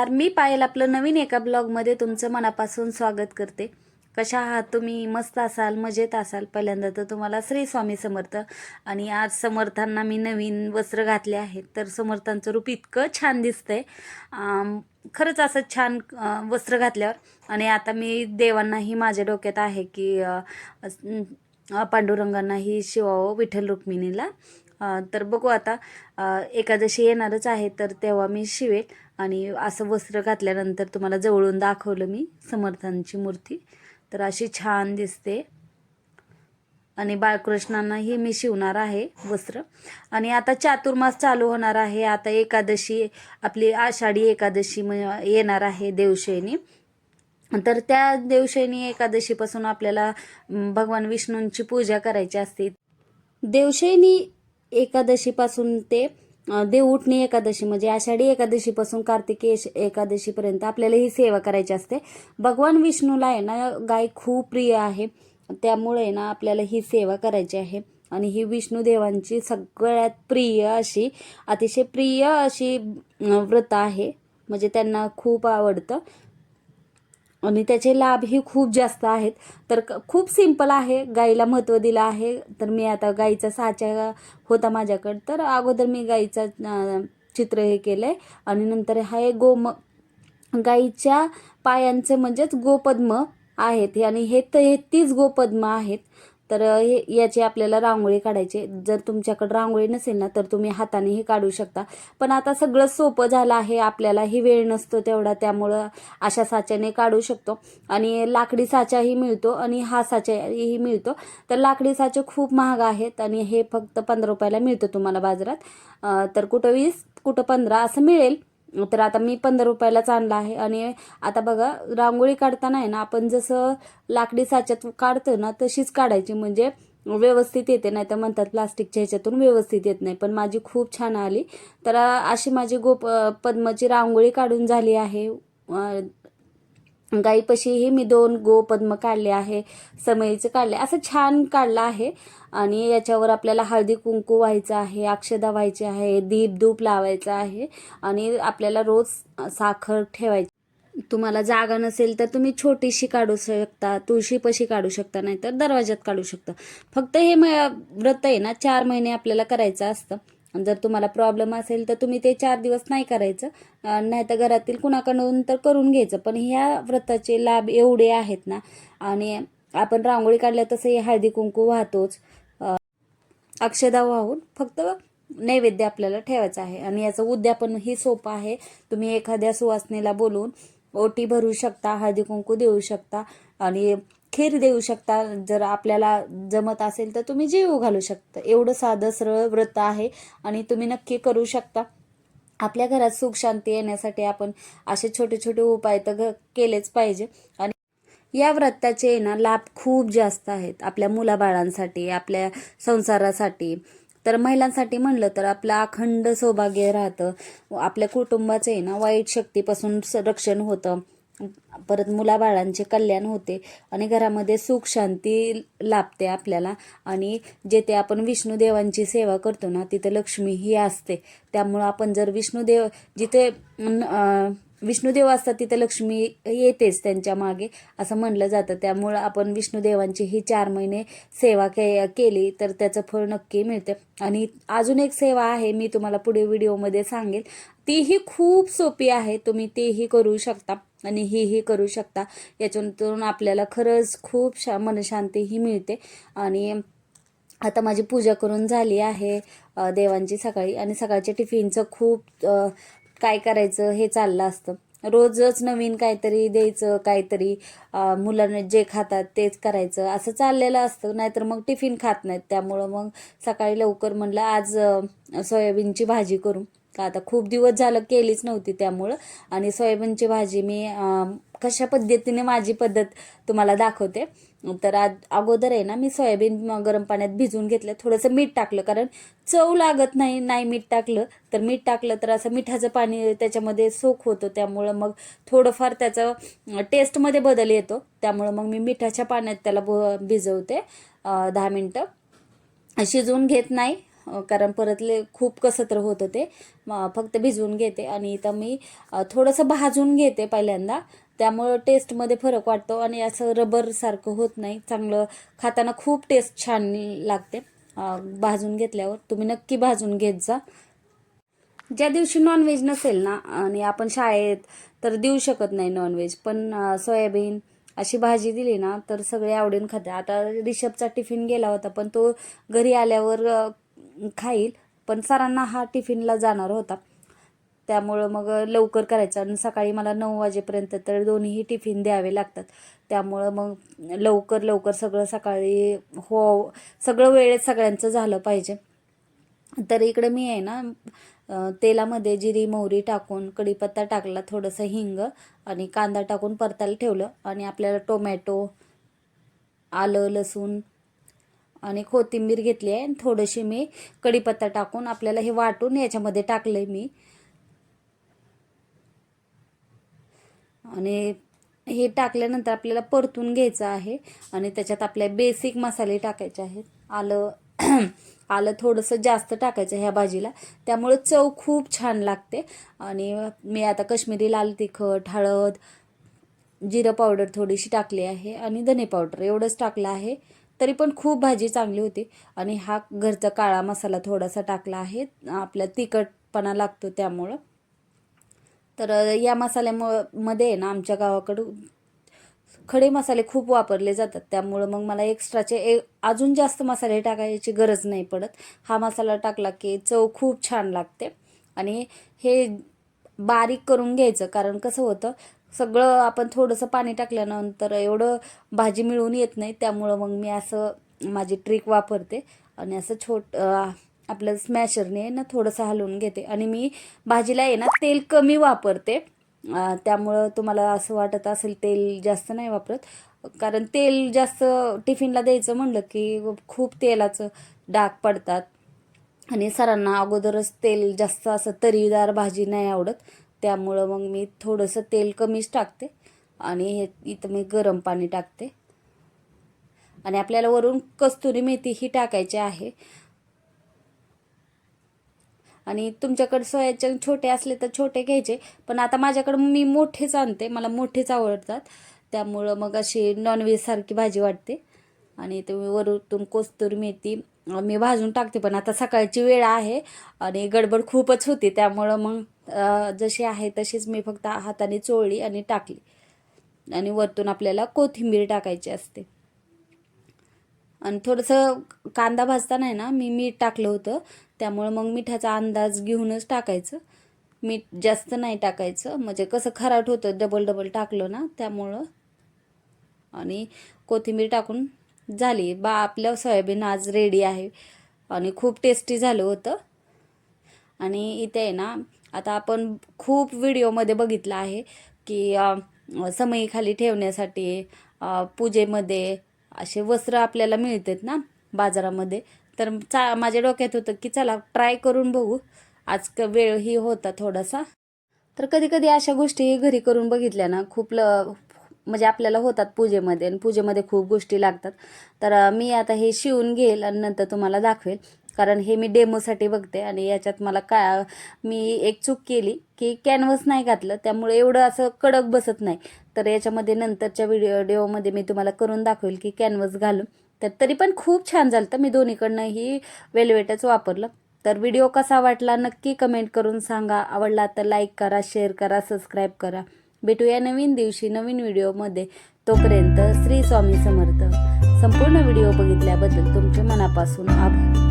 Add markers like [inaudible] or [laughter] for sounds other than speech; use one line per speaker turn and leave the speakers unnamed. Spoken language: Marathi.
नमस्कार मी पायल आपलं नवीन एका ब्लॉगमध्ये तुमचं मनापासून स्वागत करते. कशा आहात तुम्ही? मस्त असाल मजेत असाल? पहिल्यांदा तर तुम्हाला श्री स्वामी समर्थ आणि आज समर्थांना मी नवीन वस्त्र घातले आहेत. तर समर्थांचं रूप इतकं छान दिसतंय. खरंच असं छान वस्त्र घातल्यावर. आणि आता मी देवांनाही माझ्या डोक्यात आहे की पांडुरंगांनाही शिवावं विठ्ठल रुक्मिणीला. तर बघू आता. एकादशी येणारच आहे तर तेव्हा मी शिवेल. आणि असं वस्त्र घातल्यानंतर तुम्हाला जवळून दाखवलं मी समर्थांची मूर्ती. तर अशी छान दिसते. आणि बाळकृष्णांनाही मी शिवणार आहे वस्त्र. आणि आता चातुर्मास चालू होणार आहे. आता एकादशी आपली आषाढी एकादशी म- येणार आहे देवशैनी तर त्या देवशैनी एकादशीपासून आपल्याला भगवान विष्णूंची पूजा करायची असते. देवशैनी एकादशीपासून ते देवउठणी एकादशी म्हणजे आषाढी एकादशीपासून कार्तिकी एकादशीपर्यंत आपल्याला ही सेवा करायची असते. भगवान विष्णूला आहे ना गाय खूप प्रिय आहे. त्यामुळे ना आपल्याला ही सेवा करायची आहे. आणि ही विष्णू देवांची सगळ्यात प्रिय अशी अतिशय प्रिय अशी व्रत आहे. म्हणजे त्यांना खूप आवडतं. आणि त्याचे लाभही खूप जास्त आहेत. तर क- खूप सिंपल आहे. गाईला महत्त्व दिलं आहे. तर मी आता गाईचा साचा होता माझ्याकडं. तर अगोदर मी गाईचा चित्र हे केलं आहे आणि नंतर हा एक गोम गाईच्या पायांचे म्हणजेच गोपद्म आहेत. आणि हे तर हे तीच गोपद्म आहेत. तर हे याची आपल्याला रांगोळी काढायची. जर तुमच्याकडे रांगोळी नसेल ना तर तुम्ही हातानेही काढू शकता. पण आता सगळं सोपं झालं आहे. आपल्यालाही वेळ नसतो तेवढा. त्यामुळं अशा साच्याने काढू शकतो. आणि लाकडी साचाही मिळतो आणि हा साचाही मिळतो. तर लाकडी साचे खूप महाग आहेत आणि हे फक्त पंधरा रुपयाला मिळतं तुम्हाला बाजारात. तर कुठं वीस कुठं पंधरा असं मिळेल. तर आता मी पंधरा रुपयालाच आणला आहे. आणि आता बघा रांगोळी काढताना आहे ना आपण जसं लाकडी साच्यात काढतो ना तशीच काढायची. म्हणजे व्यवस्थित येते नाही तर म्हणतात प्लास्टिकच्या ह्याच्यातून व्यवस्थित येत नाही. पण माझी खूप छान आली. तर अशी माझी गोप पद्माची रांगोळी काढून झाली आहे. गाईपाशीही मी दोन गोपद्म काढले आहे समईचे काढले असं छान काढलं आहे. आणि याच्यावर आपल्याला हळदी कुंकू व्हायचं आहे अक्षदा व्हायची आहे दीप धूप आहे. आणि आपल्याला रोज साखर ठेवायची. तुम्हाला जागा नसेल तर तुम्ही छोटीशी काढू शकता तुळशीपाशी काढू शकता नाहीतर दरवाज्यात काढू शकता. फक्त हे म- व्रत आहे ना चार महिने आपल्याला करायचं असतं. जर तुम्हाला प्रॉब्लेम असेल तर तुम्ही ते चार दिवस नाही करायचं. नाही तर घरातील कुणाकडून तर करून घ्यायचं. पण ह्या व्रताचे लाभ एवढे आहेत ना. आणि आपण रांगोळी काढल्या तसंही हळदी कुंकू वाहतोच. अक्षदा वाहून फक्त नैवेद्य आपल्याला ठेवायचं आहे. आणि याचं उद्यापन ही सोपं आहे. तुम्ही एखाद्या सुवासनेला बोलून ओटी भरू शकता हळदी कुंकू देऊ शकता. आणि खीर देऊ शकता. जर आपल्याला जमत असेल तर तुम्ही जीव घालू शकता. एवढं साधं सरळ व्रत आहे आणि तुम्ही नक्की करू शकता. आपल्या घरात सुख शांती येण्यासाठी आपण असे छोटे छोटे उपाय तर केलेच पाहिजे. आणि या व्रताचे ना लाभ खूप जास्त आहेत आपल्या मुलाबाळांसाठी आपल्या संसारासाठी. तर महिलांसाठी म्हणलं तर आपलं अखंड सौभाग्य राहतं. आपल्या कुटुंबाचं आहे ना वाईट शक्तीपासून संरक्षण रक्षण होतं. परत मुलाबाळांचे कल्याण होते आणि घरामध्ये सुख शांती लाभते आपल्याला. आणि जेथे आपण विष्णुदेवांची सेवा करतो ना तिथं लक्ष्मी ही असते. त्यामुळं आपण जर विष्णुदेव जिथे विष्णुदेव असतात तिथं लक्ष्मी येतेच त्यांच्या मागे असं म्हणलं जातं. त्यामुळं आपण विष्णुदेवांची ही चार महिने सेवा के केली तर त्याचं फळ नक्की मिळते. आणि अजून एक सेवा आहे मी तुम्हाला पुढे व्हिडिओमध्ये सांगेल. तीही खूप सोपी आहे. तुम्ही तेही करू शकता आणि हेही करू शकता. याच्यातून आपल्याला खरंच खूप शा मनशांतीही मिळते. आणि आता माझी पूजा करून झाली आहे देवांची सकाळी. आणि सकाळच्या टिफिनचं खूप काय करायचं हे चाललं असतं. रोजच नवीन काहीतरी द्यायचं काहीतरी मुलांना जे खातात तेच करायचं. असं चाललेलं असतं. नाहीतर मग टिफिन खात नाहीत. त्यामुळं मग सकाळी लवकर म्हणलं आज सोयाबीनची भाजी करू. का आता खूप दिवस झालं केलीच नव्हती त्यामुळं. आणि सोयाबीनची भाजी मी कशा पद्धतीने माझी पद्धत तुम्हाला दाखवते. तर आज अगोदर आहे ना मी सोयाबीन गरम पाण्यात भिजवून घेतलं. थोडंसं मीठ टाकलं कारण चव लागत नाही नाही मीठ टाकलं. तर मीठ टाकलं तर असं मिठाचं पाणी त्याच्यामध्ये सोख होतं. त्यामुळं मग थोडंफार त्याचं टेस्टमध्ये बदल येतो. त्यामुळं मग मी मिठाच्या पाण्यात त्याला भिजवते दहा मिनटं. शिजवून घेत नाही. कारण परतले खूप कसं तर होतं. ते फक्त भिजवून घेते आणि इथं मी थोडंसं भाजून घेते पहिल्यांदा. त्यामुळं टेस्टमध्ये फरक वाटतो आणि असं रबरसारखं होत नाही. चांगलं खाताना खूप टेस्ट छान लागते. भाजून घेतल्यावर. तुम्ही नक्की भाजून घेत जा. ज्या दिवशी नॉनव्हेज नसेल ना आणि आपण शाळेत तर देऊ शकत नाही नॉनव्हेज पण सोयाबीन अशी भाजी दिली ना तर सगळे आवडीन खाते आता रिषभचा टिफिन गेला होता पण तो घरी आल्यावर खाईल पण सरांना हा टिफिनला जाणार होता. त्यामुळं मग लवकर करायचं आणि सकाळी मला नऊ वाजेपर्यंत तर दोन्हीही टिफिन द्यावे लागतात. त्यामुळं मग लवकर लवकर सगळं सकाळी हो सगळं वेळेत सगळ्यांचं झालं पाहिजे. तर इकडे मी आहे ना तेलामध्ये जिरी मोहरी टाकून कढीपत्ता टाकला थोडंसं हिंग आणि कांदा टाकून परतायला ठेवलं आणि आपल्याला टोमॅटो आलं लसूण आणि कोथिंबीर घेतली आहे. आणि थोडीशी मी कढीपत्ता टाकून आपल्याला हे वाटून याच्यामध्ये टाकलंय मी. आणि हे टाकल्यानंतर आपल्याला परतून घ्यायचं आहे. आणि त्याच्यात आपल्या बेसिक मसाले टाकायचे आहेत. आलं [clears throat] आलं थोडंसं जास्त टाकायचं ह्या भाजीला. त्यामुळं चव खूप छान लागते. आणि मी आता कश्मीरी लाल तिखट हळद जिरं पावडर थोडीशी टाकली आहे. आणि धने पावडर एवढंच टाकलं आहे. तरी पण खूप भाजी चांगली होती. आणि हा घरचा काळा मसाला थोडासा टाकला आहे. आपल्या तिखटपणा लागतो त्यामुळं. तर या मसाल्यामुळं मध्ये आहे ना आमच्या गावाकडं खडे मसाले खूप वापरले जातात. त्यामुळं मग मला एक्स्ट्राचे ए अजून जास्त मसाले टाकायची गरज नाही पडत. हा मसाला टाकला की चव खूप छान लागते. आणि हे बारीक करून घ्यायचं. कारण कसं होतं सगळं आपण थोडंसं पाणी टाकल्यानंतर एवढं भाजी मिळून येत नाही त्यामुळं मग मी असं माझी ट्रिक वापरते आणि असं छोट आपलं स्मॅशरने ना थोडंसं हलवून घेते. आणि मी भाजीला आहे ना तेल कमी वापरते. त्यामुळं तुम्हाला असं वाटत असेल तेल जास्त नाही वापरत. कारण तेल जास्त टिफिनला द्यायचं म्हणलं की खूप तेलाचं डाग पडतात. आणि सरांना अगोदरच तेल जास्त असं तरीदार भाजी नाही आवडत. त्यामुळं मग मी थोडंसं तेल कमीच टाकते आणि हे इथं मी गरम पाणी टाकते. आणि आपल्याला वरून कस्तुरी मेथी ही टाकायची आहे. आणि तुमच्याकडे सोयाचे छोटे असले तर छोटे घ्यायचे पण आता माझ्याकडं मी मोठेच आणते मला मोठेच आवडतात. त्यामुळं मग अशी नॉनव्हेजसारखी भाजी वाटते. आणि तुम्ही वरून कोस्तुरी मेथी मी भाजून टाकते पण आता सकाळची वेळ आहे आणि गडबड खूपच होती त्यामुळं मग जशी आहे तशीच मी फक्त हाताने चोळली आणि टाकली. आणि वरतून आपल्याला कोथिंबीर टाकायची असते. आणि थोडंसं कांदा भाजताना आहे ना मी मीठ टाकलं होतं. त्यामुळं मग मिठाचा अंदाज घेऊनच टाकायचं. मीठ जास्त नाही टाकायचं. म्हणजे कसं खराट होतं डबल डबल टाकलं ना त्यामुळं. आणि कोथिंबीर टाकून झाली. बा आपलं सोयाबीन आज रेडी आहे. आणि खूप टेस्टी झालं होतं. आणि इथे आहे ना आता आपण खूप व्हिडिओमध्ये बघितलं आहे की समयीखाली समईखाली ठेवण्यासाठी पूजेमध्ये असे वस्त्र आपल्याला मिळतात ना बाजारामध्ये. तर चा माझ्या डोक्यात होतं की चला ट्राय करून बघू. आज क वेळही होता थोडासा. तर कधी कधी अशा गोष्टी घरी करून बघितल्या ना खूप ल म्हणजे आपल्याला होतात पूजेमध्ये. आणि पूजेमध्ये खूप गोष्टी लागतात. तर मी आता हे शिवून घेईल आणि नंतर तुम्हाला दाखवेल. कारण हे मी डेमोसाठी बघते आणि याच्यात मला का मी एक चूक केली की कॅनव्हस नाही घातलं त्यामुळे एवढं असं कडक बसत नाही. तर याच्यामध्ये नंतरच्या व्हिडिओ व्हिडिओमध्ये मी तुम्हाला करून दाखवेल की कॅनव्हस घालून. तर तरी पण खूप छान झालं तर मी दोन्हीकडनंही वेलवेटच वापरलं. तर व्हिडिओ कसा वाटला नक्की कमेंट करून सांगा. आवडला तर लाईक करा शेअर करा सबस्क्राईब करा. भेटूया नवीन दिवशी नवीन व्हिडिओमध्ये तोपर्यंत श्री स्वामी समर्थ. संपूर्ण व्हिडिओ बघितल्याबद्दल तुमचे मनापासून आभार.